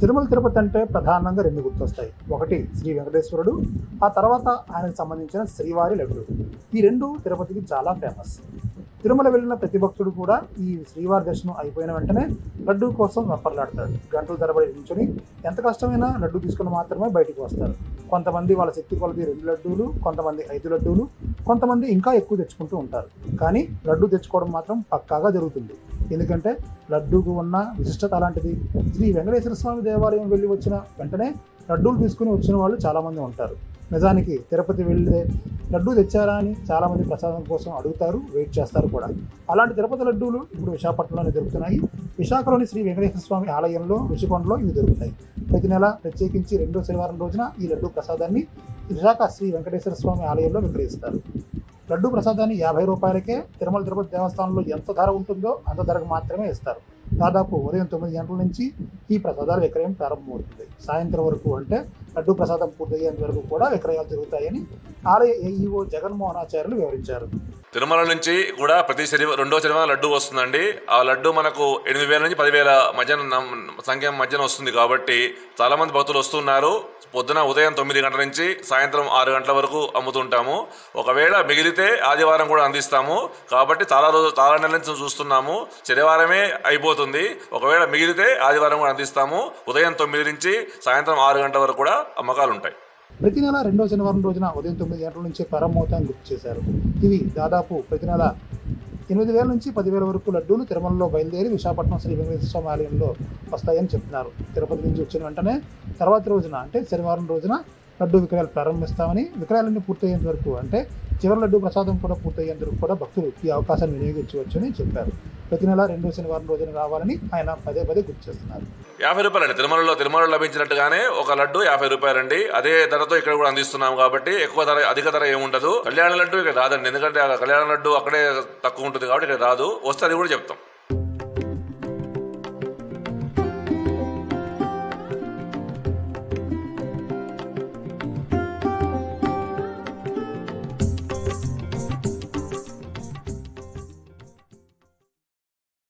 తిరుమల తిరుపతి అంటే ప్రధానంగా రెండు గుర్తొస్తాయి. ఒకటి శ్రీ వెంకటేశ్వరుడు ఆ తర్వాత ఆయనకు సంబంధించిన శ్రీవారి లడ్డు. ఈ రెండు తిరుపతికి చాలా ఫేమస్ తిరుమల వెళ్ళిన ప్రతి భక్తుడు కూడా ఈ శ్రీవారి దర్శనం అయిపోయిన వెంటనే లడ్డు కోసం వెప్పర్లాడతాడు గంటల తరబడి నించుని ఎంత కష్టమైనా లడ్డు తీసుకుని మాత్రమే బయటికి వస్తారు. కొంతమంది వాళ్ళ శక్తి కొలది రెండు లడ్డూలు కొంతమంది ఐదు లడ్డూలు కొంతమంది ఇంకా ఎక్కువ తెచ్చుకుంటూ ఉంటారు. కానీ లడ్డు తెచ్చుకోవడం మాత్రం పక్కాగా జరుగుతుంది. ఎందుకంటే లడ్డూకు ఉన్న విశిష్టత అలాంటిది. శ్రీ వెంకటేశ్వర స్వామి దేవాలయం వెళ్ళి వచ్చిన వెంటనే లడ్డూలు తీసుకుని వచ్చిన వాళ్ళు చాలామంది ఉంటారు. నిజానికి తిరుపతి వెళ్ళే లడ్డూ తెచ్చారా అని చాలామంది ప్రసాదం కోసం అడుగుతారు వెయిట్ చేస్తారు కూడా. అలాంటి తిరుపతి లడ్డూలు ఇప్పుడు విశాఖపట్నంలోనే దొరుకుతున్నాయి. విశాఖలోని శ్రీ వెంకటేశ్వర స్వామి ఆలయంలో రుషికొండలో ఇవి దొరుకుతాయి. ప్రతి నెల ప్రత్యేకించి రెండో శనివారం రోజున ఈ లడ్డూ ప్రసాదాన్ని విశాఖ శ్రీ వెంకటేశ్వర స్వామి ఆలయంలో విక్రయిస్తారు. లడ్డు ప్రసాదాన్ని యాభై రూపాయలకే తిరుమల తిరుపతి దేవస్థానంలో ఎంత ధర ఉంటుందో అంత ధరకు మాత్రమే ఇస్తారు. దాదాపు ఉదయం తొమ్మిది గంటల నుంచి ఈ ప్రసాదాల విక్రయం ప్రారంభమవుతుంది. సాయంత్రం వరకు అంటే లడ్డు ప్రసాదం పూర్తయ్యేంత వరకు కూడా విక్రయాలు జరుగుతాయని ఆలయ ఏఈఓ జగన్మోహనాచార్యులు వివరించారు. తిరుమల నుంచి కూడా ప్రతి శనివారం రెండో శనివారం లడ్డు వస్తుందండి. ఆ లడ్డు మనకు ఎనిమిది వేల నుంచి పదివేల మధ్యన సంఖ్య మధ్యన వస్తుంది కాబట్టి చాలామంది భక్తులు వస్తున్నారు. పొద్దున ఉదయం తొమ్మిది గంటల నుంచి సాయంత్రం ఆరు గంటల వరకు అమ్ముతుంటాము. ఒకవేళ మిగిలితే ఆదివారం కూడా అందిస్తాము. కాబట్టి చాలా రోజు చాలా నెలల నుంచి చూస్తున్నాము. శనివారమే అయిపోతుంది. ఒకవేళ మిగిలితే ఆదివారం కూడా అందిస్తాము. ఉదయం తొమ్మిది నుంచి సాయంత్రం ఆరు గంటల వరకు కూడా అమ్మకాలు ఉంటాయి ప్రతి నెల రెండో శనివారం రోజున ఉదయం తొమ్మిది గంటల నుంచి ప్రారంభమవుతాయని గుర్తు చేశారు. ఇవి దాదాపు ప్రతి నెల ఎనిమిది వేల నుంచి పదివేల వరకు లడ్డూలు తిరుమలలో బయలుదేరి విశాఖపట్నం శ్రీ వెంకటేశ్వర స్వామి ఆలయంలో వస్తాయని చెప్తున్నారు. తిరుపతి నుంచి వచ్చిన వెంటనే తర్వాత రోజున అంటే శనివారం రోజున లడ్డు విక్రయాలు ప్రారంభిస్తామని విక్రయాలన్నీ పూర్తయ్యేంత వరకు అంటే చివరి లడ్డు ప్రసాదం కూడా పూర్తయ్యేంత వరకు కూడా భక్తులు ఈ అవకాశాన్ని వినియోగించవచ్చని చెప్పారు. ప్రతి నెల రెండో శనివారం రోజున రావాలని ఆయన పదే పదే గుర్తు చేస్తున్నారు. యాభై రూపాయలండి తిరుమలలో తిరుమలలో లభించినట్టుగానే ఒక లడ్డు యాభై రూపాయలండి అదే ధరతో ఇక్కడ కూడా అందిస్తున్నాం కాబట్టి ఎక్కువ ధర అధిక ధర ఏముండదు కళ్యాణ లడ్డు ఇక్కడ రాదండి. ఎందుకంటే కళ్యాణ లడ్డు అక్కడే తక్కువ ఉంటుంది కాబట్టి ఇక్కడ రాదు. వస్తే అది కూడా చెప్తాం.